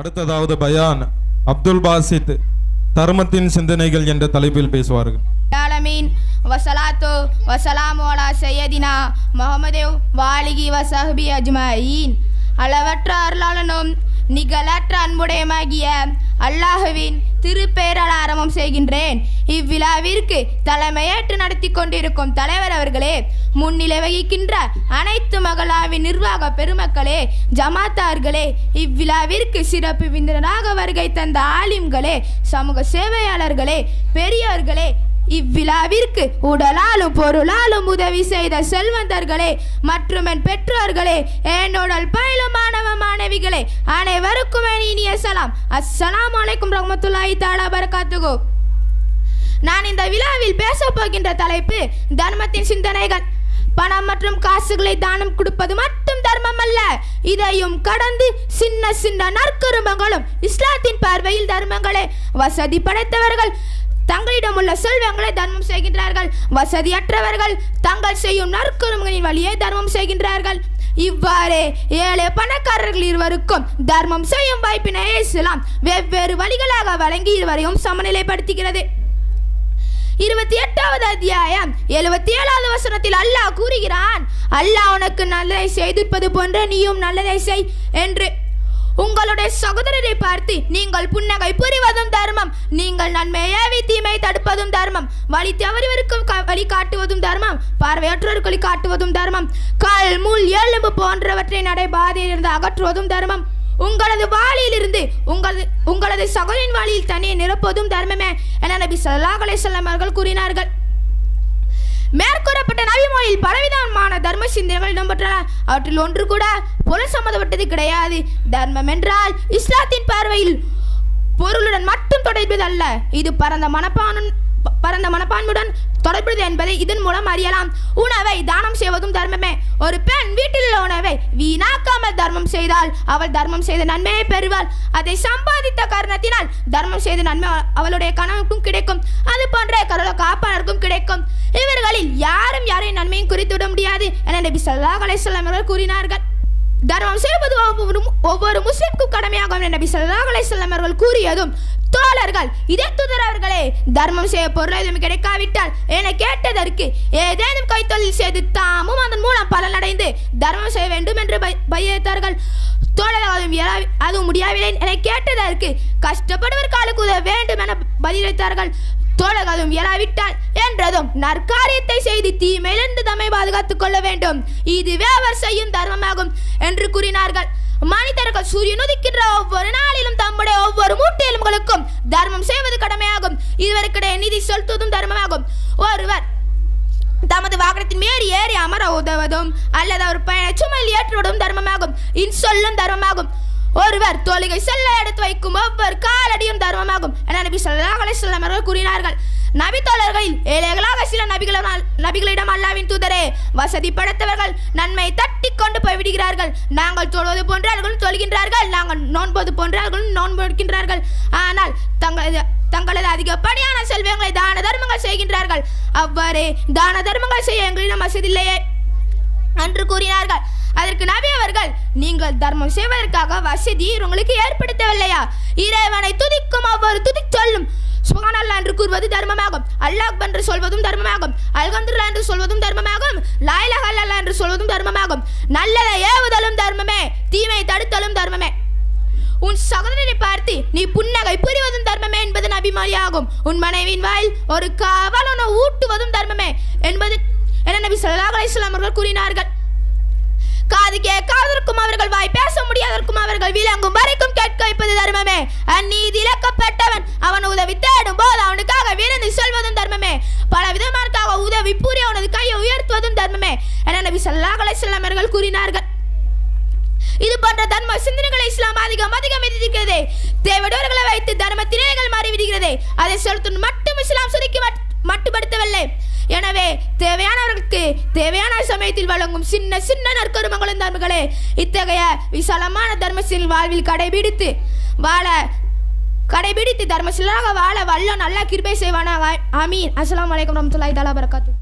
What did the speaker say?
அடுத்ததாவது பயான். அப்துல் பாசித் தர்மத்தின் சிந்தனைகள் என்ற தலைப்பில் பேசுவார்கள். ஆலமீன் வசலாத்து வசலாமு அலா சையதினா வாலிகி வசஹபி அஜ்மாயின். அளவற்ற அருளாளனும் நிகழற்ற அன்புடையமாகிய அல்லாஹுவின் திருப்பேரால் ஆரம்பம் செய்கின்றேன். இவ்விழாவிற்கு தலைமையேற்று நடத்தி கொண்டிருக்கும் தலைவர் அவர்களே முன்னிலை வகிக்கின்ற அனைத்து மகளாவின் நிர்வாக பெருமக்களே ஜமாத்தார்களே இவ்விழாவிற்கு சிறப்பு விருந்தினராக வருகை தந்த ஆலிம்களே சமூக சேவையாளர்களே பெரியோர்களே இவ்விழாவிற்கு உடலாலும் பொருளாலும் உதவி செய்த செல்வந்தர்களே மற்றும் என் பெற்றோர்களே என்னுடல் பயிலும் மாணவ மாணவிகளே அனைவருக்கும் என் இனிய சலாம். அஸ்ஸலாம் அலைக்கும் ரஹமத்துல்லாஹி தாலா பரகாத்துகோ நான் இந்த விழாவில் பேசப் போகின்ற தலைப்பு தர்மத்தின் சிந்தனைகள். பணம் மற்றும் காசுகளை தானம் கொடுப்பது மட்டும் தர்மம் அல்ல. இதையும் கடந்து சின்ன சின்ன நற்கருமங்களும் இஸ்லாத்தின் பார்வையில் தர்மங்களே. வசதி படைத்தவர்கள் தங்களிடம் உள்ள செல்வங்களை தர்மம் செய்கின்றார்கள். வசதியற்றவர்கள் தங்கள் செய்யும் நற்கருமங்களின் வழியே தர்மம் செய்கின்றார்கள். இவ்வாறே ஏழை பணக்காரர்கள் இருவருக்கும் தர்மம் செய்யும் வாய்ப்பினை இஸ்லாம் வெவ்வேறு வழிகளாக வழங்கி இருவரையும் சமநிலைப்படுத்துகிறது. இருபத்தி எட்டாவது அத்தியாயம் எழுபத்தி ஏழாவது வசனத்தில் அல்லாஹ் கூறுகிறான் அல்லாஹ் உனக்கு நல்லதை செய்திருப்பது போன்ற நீயும் நல்லதை செய் என்று. உங்களுடைய சகோதரரை பார்த்து நீங்கள் புன்னகை புரிவதும் தர்மம். நீங்கள் நன்மையை ஏவி தீமை தடுப்பதும் தர்மம். வழி தவறிவருக்கு வழி காட்டுவதும் தர்மம். பார்வையற்றோருக்கு வழி காட்டுவதும் தர்மம். கல் முள் எலும்பு போன்றவற்றை நடைபாதையிலிருந்து அகற்றுவதும் தர்மம். உங்களது வாளியிலிருந்து உங்களது உங்களது சகோதரின் வாளியில் தனியை நிரப்புவதும் தர்மமே என நபி சல்லாஹ் அலைஹி அவர்கள் கூறினார்கள். மேற்கூறப்பட்ட நவிமொழியில் பலவிதமான தர்ம சிந்தனைகள் இடம்பெற்றன. அவற்றில் ஒன்று கூட பொருள் சம்மந்தப்பட்டது கிடையாது. தர்மம் என்றால் இஸ்லாத்தின் பார்வையில் பொருளுடன் மட்டும் தொடர்பது அல்ல. இது பரந்த மனப்பான் பரந்த மனப்பான்மையுடன் தொடர்புடையது என்பதை இதன் மூலம் அறியலாம். உணவை தானம் செய்வதும் தர்மமே. ஒரு பெண் வீட்டில் உள்ள உணவை வீணாக்காமல் தர்மம் செய்தால் அவள் தர்மம் செய்த நன்மையை பெறுவாள். அதை சம்பாதித்த காரணத்தினால் தர்மம் செய்த நன்மை அவளுடைய கணவனுக்கும் கிடைக்கும். அது போன்ற கருள காப்பாளருக்கும் கிடைக்கும். இவர்களில் யாரும் யாரையும் நன்மையும் குறித்து விட முடியாது என நபி சல்லாஹ் அலைஹி அவர்கள் கூறினார்கள். தர்மம் செய்வது ஒவ்வொரு ஒவ்வொரு முஸ்லிம்க்கும் கடமையாகும் என நபி சல்லாஹ் அலைஹி அவர்கள் கூறியதும் தோழர்கள் இதே தர்மம் செய்ய பொருள் எதுவும் கிடைக்காவிட்டால் என கேட்டதற்கு ஏதேனும் கைத்தொழில் செய்து தாமும் அதன் மூலம் பலனடைந்து தர்மம் செய்ய வேண்டும் என்று பய- பயிர்த்தார்கள் அதுவும் இயலா- முடியவில்லை என கேட்டதற்கு கஷ்டப்படுவர் காலுக்கு உதவ வேண்டும் என பதிலளித்தார்கள். தோழர்கள் அதுவும் இயலாவிட்டால் என்றதும் நற்காரியத்தை செய்து தீமையிலிருந்து தம்மை பாதுகாத்துக் கொள்ள வேண்டும். இதுவே அவர் செய்யும் தர்மமாகும் என்று கூறினார்கள். மனிதர்கள் சூரியன் உதிக்கின்ற ஒவ்வொரு நாளிலும் தம்முடைய உங்களுக்கும் தர்மம் செய்வது கடமையாகும். இதுவருக்கிடையே நிதி செலுத்துவதும் தர்மமாகும். ஒருவர் தமது வாகனத்தின் மேல் ஏறி அமர உதவதும் அல்லது அவர் பயண சுமையில் ஏற்றுவதும் தர்மமாகும். இன்சொல்லும் தர்மமாகும். ஒருவர் தொழுகை செல்ல எடுத்து வைக்கும் ஒவ்வொரு காலடியும் தர்மமாகும். என நபி ஸல்லல்லாஹு அலைஹி வஸல்லம் அவர்கள் கூறினார்கள். நபி தோழர்களில் ஏழைகளாக சில நபிகளிடம் நபிகளிடம் அல்லாவின் தூதரே வசதி படைத்தவர்கள் நன்மை தட்டி கொண்டு போய் விடுகிறார்கள் நாங்கள் தொழுவது போன்றார்களும் தொழுகின்றார்கள். நாங்கள் நோன்பது போன்றவர்களும் நோன்பு எடுக்கின்றார்கள் ஆனால் தங்களது தங்களது அதிகப்படியான செல்வங்களை தான தர்மங்கள் செய்கின்றார்கள். அவ்வாறே தான தர்மங்கள் செய்ய எங்களிடம் வசதி இல்லையே என்று கூறினார்கள். அதற்கு நபி அவர்கள் நீங்கள் தர்மம் செய்வதற்காக வசதி உங்களுக்கு ஏற்படுத்தவில்லையா? இறைவனை துதிக்கும் அவ்வாறு துதி சொல்லும். சுகானல்லா என்று கூறுவது தர்மமாகும். அல்லாஹ் என்று சொல்வதும் தர்மமாகும். அல்கந்துல்லா என்று சொல்வதும் தர்மமாகும். லா என்று சொல்வதும் தர்மமாகும். நல்லதை ஏவுதலும் தர்மமே. தீமை தடுத்தலும் தர்மமே. உன் சகோதரனை பார்த்து நீ புன்னகை புரிவதும் தர்மமே என்பது நபிமொழியாகும் உன் மனைவியின் வாயில் ஒரு காவல் உன ஊட்டுவதும் தர்மமே என்பது என நபி ஸல்லல்லாஹு அலிஸ்லாம் அவர்கள் கூறினார்கள். காது கேட்காததற்கும் அவர்கள் வாய் பேச முடியாததற்கும் அவர்கள் விளங்கும் வரைக்கும் கேட்க வைப்பது தர்மமே. அந்நீதி இழக்கப்பட்டவன் அவன் உதவி தேடும் போது அவனுக்காக விருந்து சொல்வதும் தர்மமே. பல விதமானதாக உதவி புரிய அவனது கையை உயர்த்துவதும் தர்மமே என நபி சல்லாஹ் அலிஸ்லாம் அவர்கள் கூறினார்கள். இது போன்ற தர்ம சிந்தனைகளை இஸ்லாம் அதிகம் அதிகம் எதிர்க்கிறது தேவையற்றவர்களை வைத்து தர்ம திணைகள் மாறிவிடுகிறது அதை செலுத்தும் மட்டும் இஸ்லாம் சுருக்கி மட்- மட்டுப்படுத்தவில்லை. எனவே தேவையானவர்களுக்கு தேவையான சமயத்தில் வழங்கும் சின்ன சின்ன நற்கருமங்களும் தர்மங்களே இத்தகைய விசாலமான தர்மசீல் வாழ்வில் கடைபிடித்து வாழ கடைபிடித்து தர்மசிலாக வாழ வல்ல நல்லா கிருபை செய்வானா அமீன் அஸ்லாம் வலைக்கம் ரம்துல்லாய் தலா பரகாத்து